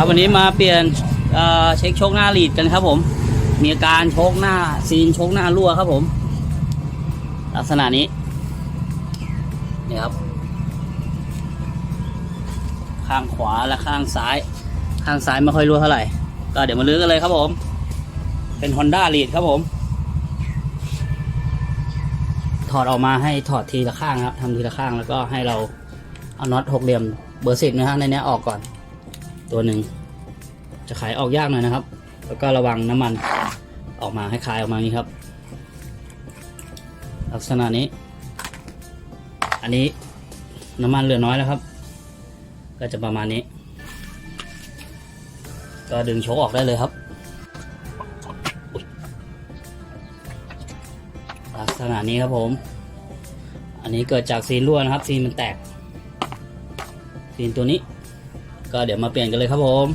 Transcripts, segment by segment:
ครับวันนี้มาเปลี่ยนเเช็คโชคหน้าลีดกันครับผม มีอาการโชคหน้าซีนโชคหน้ารั่วครับผม ลักษณะนี้นี่ครับ ข้างขวาและข้างซ้าย ข้างซ้ายไม่ค่อยรั่วเท่าไหร่ ก็เดี๋ยวมาลื้อกันเลยครับผม เป็น Honda Lead ครับผม ถอดออกมาให้ถอดทีละข้างครับทำทีละข้างแล้วก็ให้เราเอาน็อตหกเหลี่ยมเบอร์สิบนะฮะในนี้ออกก่อน ตัวหนึ่งจะขายออกยากหน่อยนะครับ แล้วก็ระวังน้ำมันออกมาให้คายออกมางนี้ครับ ลักษณะนี้ อันนี้น้ำมันเหลือน้อยแล้วครับ ก็จะประมาณนี้ ก็ดึงโชกออกได้เลยครับ ลักษณะนี้ครับผม อันนี้เกิดจากซีนรั่วนะครับ ซีนมันแตก ซีนตัวนี้ ก็เดี๋ยวมาเปลี่ยนกันเลยครับผม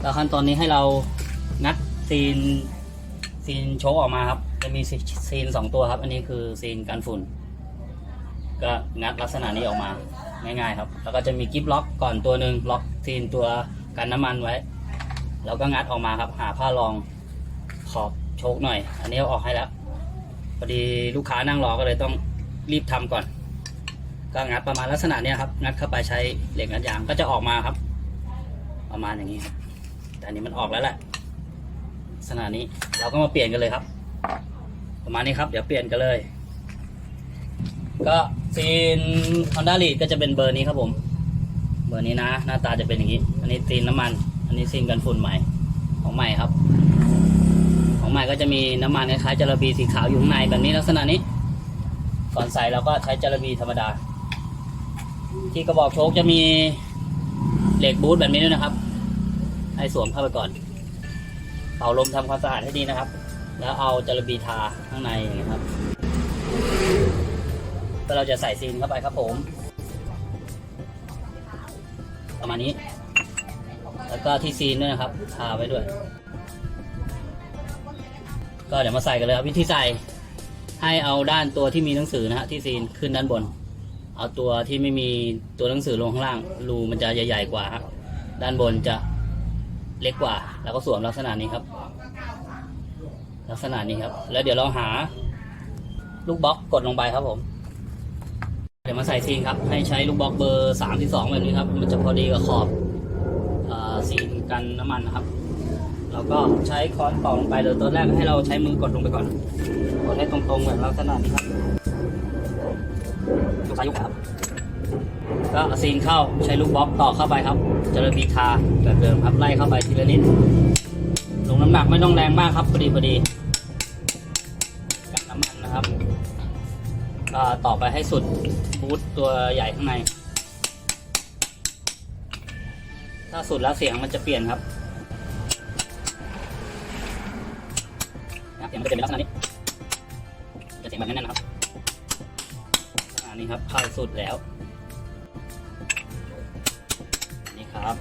แล้วขั้นตอนนี้ให้เรางัดซีนซีนโชกออกมาครับ จะมีซีนสองตัวครับ อันนี้คือซีนกันฝุ่น ก็งัดลักษณะนี้ออกมาง่ายๆครับ แล้วก็จะมีกิฟล็อกก่อนตัวหนึ่งล็อกซีนตัวกันน้ำมันไว้ แล้วก็งัดออกมาครับ หาผ้ารองขอบโชกหน่อย อันนี้เอาออกให้แล้วพอดีลูกค้านั่งรอก็เลยต้องรีบทำก่อน ก็งัดประมาณลักษณะเนี้ยครับ งัดเข้าไปใช้เหล็กงัดยางก็จะออกมาครับ ประมาณอย่างนี้ครับ แต่อันนี้มันออกแล้วแหละลักษณะนี้เราก็มาเปลี่ยนกันเลยครับ ประมาณนี้ครับ เดี๋ยวเปลี่ยนกันเลย ก็ซีน Honda Lead ก็จะเป็นเบอร์นี้ครับผม เบอร์นี้นะ หน้าตาจะเป็นอย่างนี้ อันนี้ซีนน้ำมัน อันนี้ซีนกันฝุ่นใหม่ของใหม่ครับ ของใหม่ก็จะมีน้ำมันคล้ายๆจระบีสีขาวอยู่ข้างในแบบนี้ลักษณะนี้ ก่อนใส่เราก็ใช้จระบีธรรมดา ที่กระบอกโชคจะมีเหล็กบูทแบบนี้ด้วยนะครับ ให้สวมเข้าไปก่อน เป่าลมทำความสะอาดให้ดีนะครับ แล้วเอาจระบีทาข้างในอย่างนี้ครับก็เราจะใส่ซีนเข้าไปครับผม ประมาณนี้ แล้วก็ที่ซีนด้วยนะครับ ทาไว้ด้วย ก็เดี๋ยวมาใส่กันเลยครับวิธีใส่ให้เอาด้านตัวที่มีหนังสือนะฮะที่ซีนขึ้นด้านบน เอาตัวที่ไม่มีตัวหนังสือลงข้างล่าง รูมันจะใหญ่ ๆ กว่าด้านบนจะเล็กกว่า แล้วก็สวมลักษณะนี้ครับ ลักษณะนี้ครับ แล้วเดี๋ยวเราหา ลูกบล็อกกดลงไปครับผม เดี๋ยวมาใส่ซีนครับ ให้ใช้ลูกบล็อกเบอร์สามที่สองแบบนี้ครับ มันจะพอดีกับขอบซีนกันน้ำมันนะครับเราก็ใช้ค้อนตอกลงไปเลยตัวแรกให้เราใช้มือกดลงไปก่อนกดให้ตรงๆแบบลักษณะนี้ครับ ยกซ้ายยกครับ ก็ซีนเข้าใช้ลูกบล็อกต่อเข้าไปครับเจริญบีทาแบบเดิมครับไล่เข้าไปทีละนิดลงน้ำหนักไม่ต้องแรงมากครับพอดีพอดีกันน้ำมันนะครับก็ต่อไปให้สุดบูทตัวใหญ่ข้างใน ถ้าสุดแล้วเสียงมันจะเปลี่ยนครับนะครับเสียงมันจะเป็นลักษณะนี้จะเสียงแบบแน่นๆนะครับ นนี้ครับเข้าสุดแล้วนี่ครับ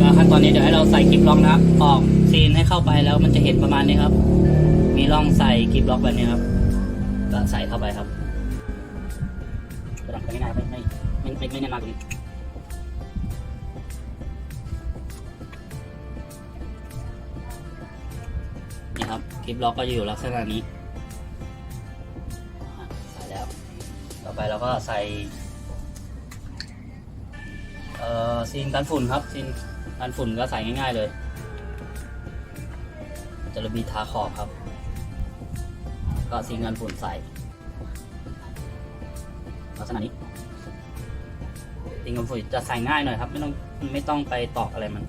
ก็ขั้นตอนนี้เดี๋ยวให้เราใส่กิบล็อกนะครับ ออกซีนให้เข้าไปแล้วมันจะเห็นประมาณนี้ครับ มีร่องใส่กิบล็อกแบบนี้ครับ ก็ใส่เข้าไปครับระดับไม่นานไม่ไม่ไม่ไม่ไม่แน่นมากตรงนี้นี่ครับคลิปล็อกก็จะอยู่ลักษณะนี้ ไปเราก็ใส่เอ่อซีนกันฝุ่นครับซีนกันฝุ่นก็ใส่ง่าย ๆเลย จะระบีทาขอบครับ ก็ซีนกันฝุ่นใส่ลักษณะนี้ซีนกันฝุ่นจะใส่ง่ายหน่อยครับ ไม่ต้องไม่ต้องไปตอกอะไรมัน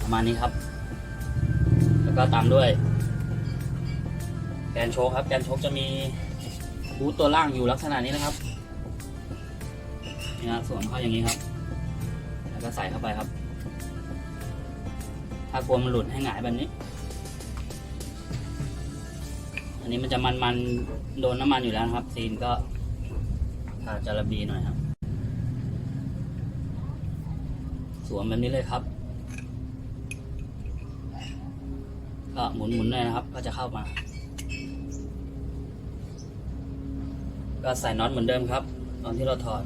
ประมาณนี้ครับ แล้วก็ตามด้วย แกนโชคครับ แกนโชคจะมีบูตตัวล่างอยู่ลักษณะนี้นะครับนี่นะสวมเข้าอย่างนี้ครับ แล้วก็ใส่เข้าไปครับ ถ้ากลัวมันหลุดให้หงายแบบนี้ อันนี้มันจะมันๆโดนน้ำมันอยู่แล้วครับ ซีนก็ทาจาระบีหน่อยครับ สวมแบบนี้เลยครับ ก็หมุนๆหน่อยนะครับ ก็จะเข้ามา ก็ใส่น็อตเหมือนเดิมครับ ตอนที่เราถอด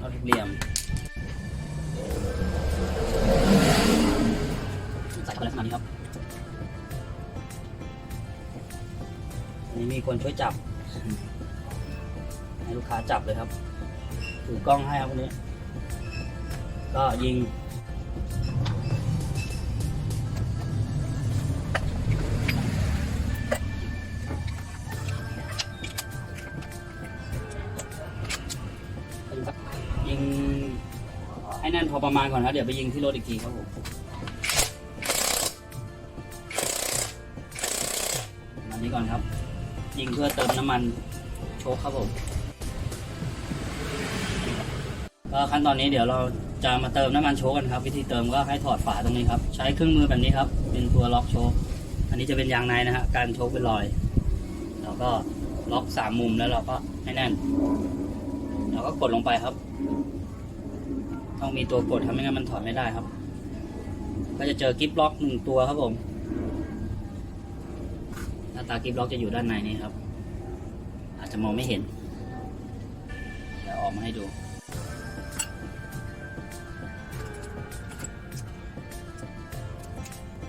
น็อตเหลี่ยมใส่เข้าไปลักษณะนี้ครับอันนี้มีคนช่วยจับ ให้ลูกค้าจับเลยครับ ถือกล้องให้ครับวันนี้ ก็ยิง ให้แน่นพอประมาณก่อนครับเดี๋ยวไปยิงที่รถอีกทีครับผมอันนี้ก่อนครับ ยิงเพื่อเติมน้ำมันโชคครับผมก็ขั้นตอนนี้เดี๋ยวเราจะมาเติมน้ำมันโชคกันครับ วิธีเติมก็ให้ถอดฝาตรงนี้ครับ ใช้เครื่องมือแบบนี้ครับ เป็นตัวล็อกโชคอันนี้จะเป็นยางในนะฮะการโชคเป็นรอยแล้วก็ล็อกสามมุมแล้วเราก็ให้แน่นแล้วก็กดลงไปครับ ต้องมีตัวกดครับไม่งั้นมันถอดไม่ได้ครับ ก็จะเจอกิฟล็อกหนึ่งตัวครับผมหน้าตากิฟล็อกจะอยู่ด้านในนี้ครับ อาจจะมองไม่เห็นเดี๋ยวออกมาให้ดู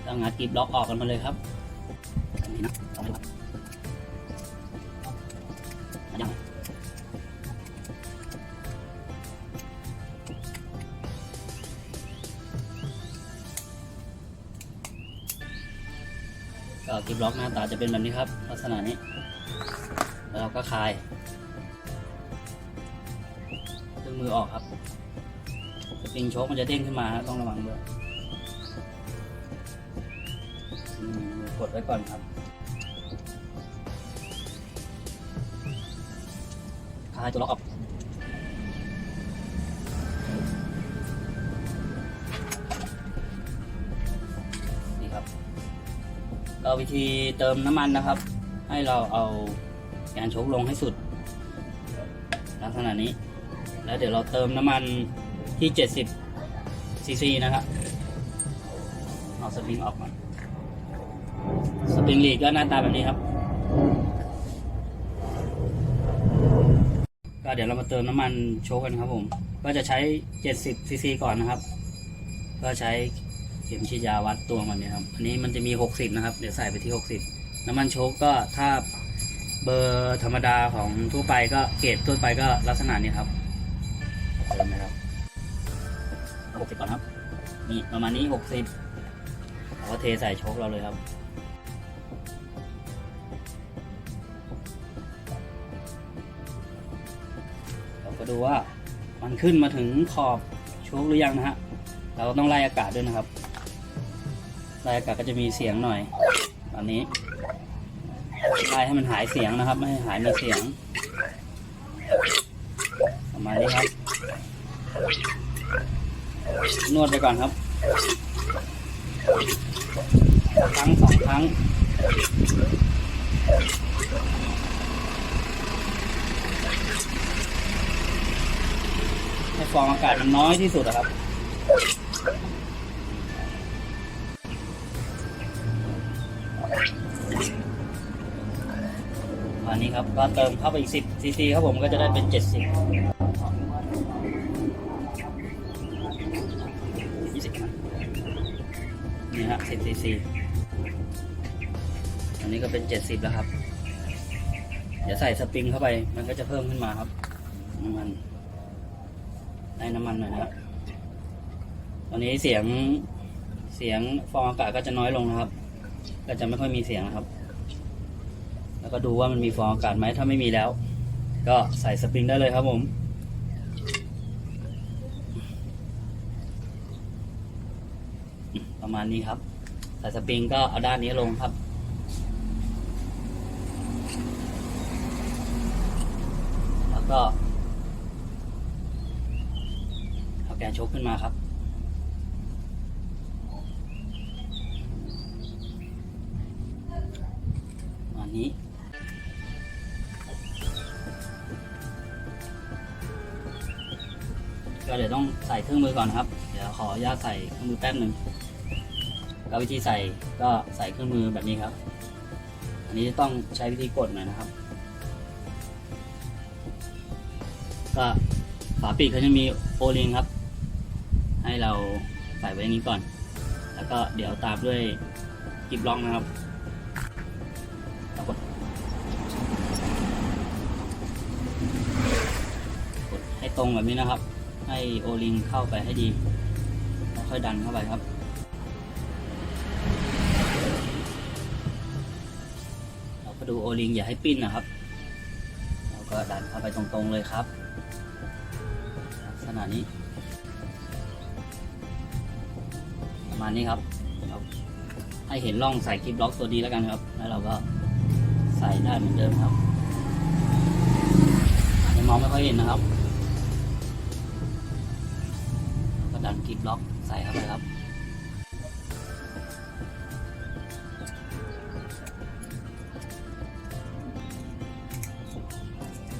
ต้องงัดกิฟล็อกออกกันมาเลยครับอันนี้นะ ก็กิฟล็อกหน้าตาจะเป็นแบบนี้ครับ ลักษณะนี้ แล้วเราก็คลายเครื่องมือออกครับสปริงโชคมันจะเด้งขึ้นมาฮะต้องระวังด้วยกดไว้ก่อนครับคลายตัวล็อกออก ก็วิธีเติมน้ำมันนะครับ ให้เราเอาแกนโชกลงให้สุด ลักษณะนี้ แล้วเดี๋ยวเราเติมน้ำมันที่ 70ซีซีนะครับ เอาสปริงออกก่อนสปริงลีดก็หน้าตาแบบนี้ครับ ก็เดี๋ยวเรามาเติมน้ำมันโชกกันครับผม ก็จะใช้ 70ซีซีก่อนนะครับ ก็ใช้ เข็มฉีดยาวัดตัวมันเนี่ยครับ อันนี้มันจะมี 60 นะครับ เดี๋ยวใส่ไปที่ 60 น้ำมันโชกก็ถ้าเบอร์ธรรมดาของทั่วไปก็เกรดทั่วไปก็ลักษณะนี้ครับเติมนะครับ60ก่อนครับ นี่ประมาณนี้ 60เราก็เทใส่โชกเราเลยครับเราก็ดูว่ามันขึ้นมาถึงขอบโชกหรือยังนะฮะเราต้องไล่อากาศด้วยนะครับ ไล่อากาศก็จะมีเสียงหน่อยตอนนี้ไล่ให้มันหายเสียงนะครับ ไม่ให้หายมีเสียงประมาณนี้ครับ นวดไปก่อนครับครั้งสองครั้งให้ฟองอากาศมันน้อยที่สุดอะครับ อันนี้ครับก็เติมเข้าไปอีก 10ซีซีครับผมก็จะได้เป็น 70 20ครับนี่ฮะ10ซีซีอันนี้ก็เป็น 70 แล้วครับ เดี๋ยวใส่สปริงเข้าไปมันก็จะเพิ่มขึ้นมาครับน้ำมันได้น้ำมันหน่อยนะครับตอนนี้เสียงเสียงฟองอากาศก็จะน้อยลงนะครับ ก็จะไม่ค่อยมีเสียงนะครับ แล้วก็ดูว่ามันมีฟองอากาศไหมถ้าไม่มีแล้ว ก็ใส่สปริงได้เลยครับผมประมาณนี้ครับใส่สปริงก็เอาด้านนี้ลงครับ แล้วก็เอาแกนชกขึ้นมาครับ ก่อนครับ เดี๋ยวขออนุญาตใส่เครื่องมือแป๊บหนึ่งก็วิธีใส่ก็ใส่เครื่องมือแบบนี้ครับ อันนี้ต้องใช้วิธีกดหน่อยนะครับ ก็ฝาปิดเขาจะมีโอลิงครับ ให้เราใส่ไว้อย่างนี้ก่อน แล้วก็เดี๋ยวตามด้วยกิบล็องนะครับกดให้ตรงแบบนี้นะครับ ให้โอลิงเข้าไปให้ดีแล้วค่อยดันเข้าไปครับ เราก็ดูโอลิงอย่าให้ปิ้นนะครับ เราก็ดันเข้าไปตรงๆเลยครับลักษณะนี้ประมาณนี้ครับเราให้เห็นร่องใส่คลิปล็อกตัวดีแล้วกันครับ แล้วเราก็ใส่ได้เหมือนเดิมครับยังมองไม่ค่อยเห็นนะครับ ดันคลิปล็อกใส่เข้าไปครับ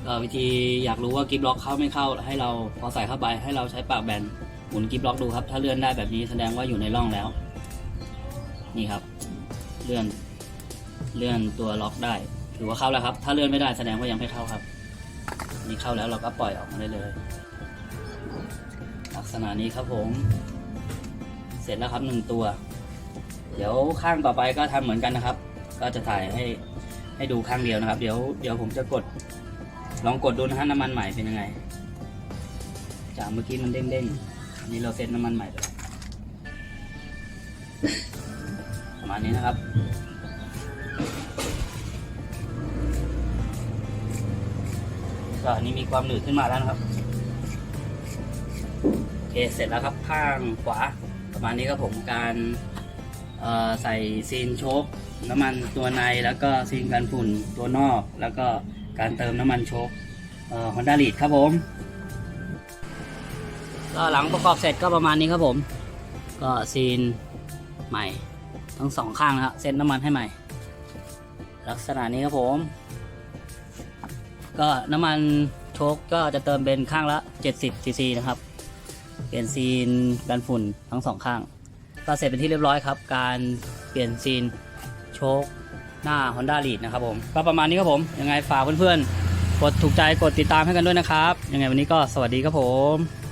ก็วิธีอยากรู้ว่ากิฟล็อกเข้าไม่เข้าให้เราพอใส่เข้าไปให้เราใช้ปากแบนหมุนกิฟล็อกดูครับ ถ้าเลื่อนได้แบบนี้แสดงว่าอยู่ในร่องแล้ว นี่ครับ เลื่อนเลื่อนตัวล็อกได้ ถือว่าเข้าแล้วครับ ถ้าเลื่อนไม่ได้แสดงว่ายังไม่เข้าครับ นี่เข้าแล้วเราก็ปล่อยออกมาได้เลย กษณะนี้ครับผม เสร็จแล้วครับหนึ่งตัว เดี๋ยวข้างต่อไปก็ทำเหมือนกันนะครับ ก็จะถ่ายให้ให้ดูข้างเดียวนะครับ เดี๋ยวเดี๋ยวผมจะกด ลองกดดูนะฮะน้ำมันใหม่เป็นยังไง จากเมื่อกี้มันเด้งๆอันนี้เราเซ็ตน้ำมันใหม่ไปแล้วประมาณนี้นะครับก็อันนี้มีความหนืดขึ้นมาแล้วนะครับ คเสร็จแล้วครับข้างขวาประมาณนี้ครับผมการใส่ซีนโชคน้ำมันตัวในแล้วก็ซีนกันฝุ่นตัวนอก แล้วก็การเติมน้ำมันโชคฮอนด้าลีดครับผมก็หลังประกอบเสร็จก็ประมาณนี้ครับผม ก็ซีนใหม่ทั้งสองข้างนะครับเซ็ตน้ำมันให้ใหม่ ลักษณะนี้ครับผม ก็น้ำมันโชคก็จะเติมเป็นข้างละ 70ซีซีนะครับ เปลี่ยนซีนกันฝุ่นทั้งสองข้าง ก็เสร็จเป็นที่เรียบร้อยครับ การเปลี่ยนซีนโชคหน้า Honda Lead นะครับผม ก็ประมาณนี้ครับผม ยังไงฝากเพื่อนๆ กดถูกใจกดติดตามให้กันด้วยนะครับ ยังไงวันนี้ก็สวัสดีครับผม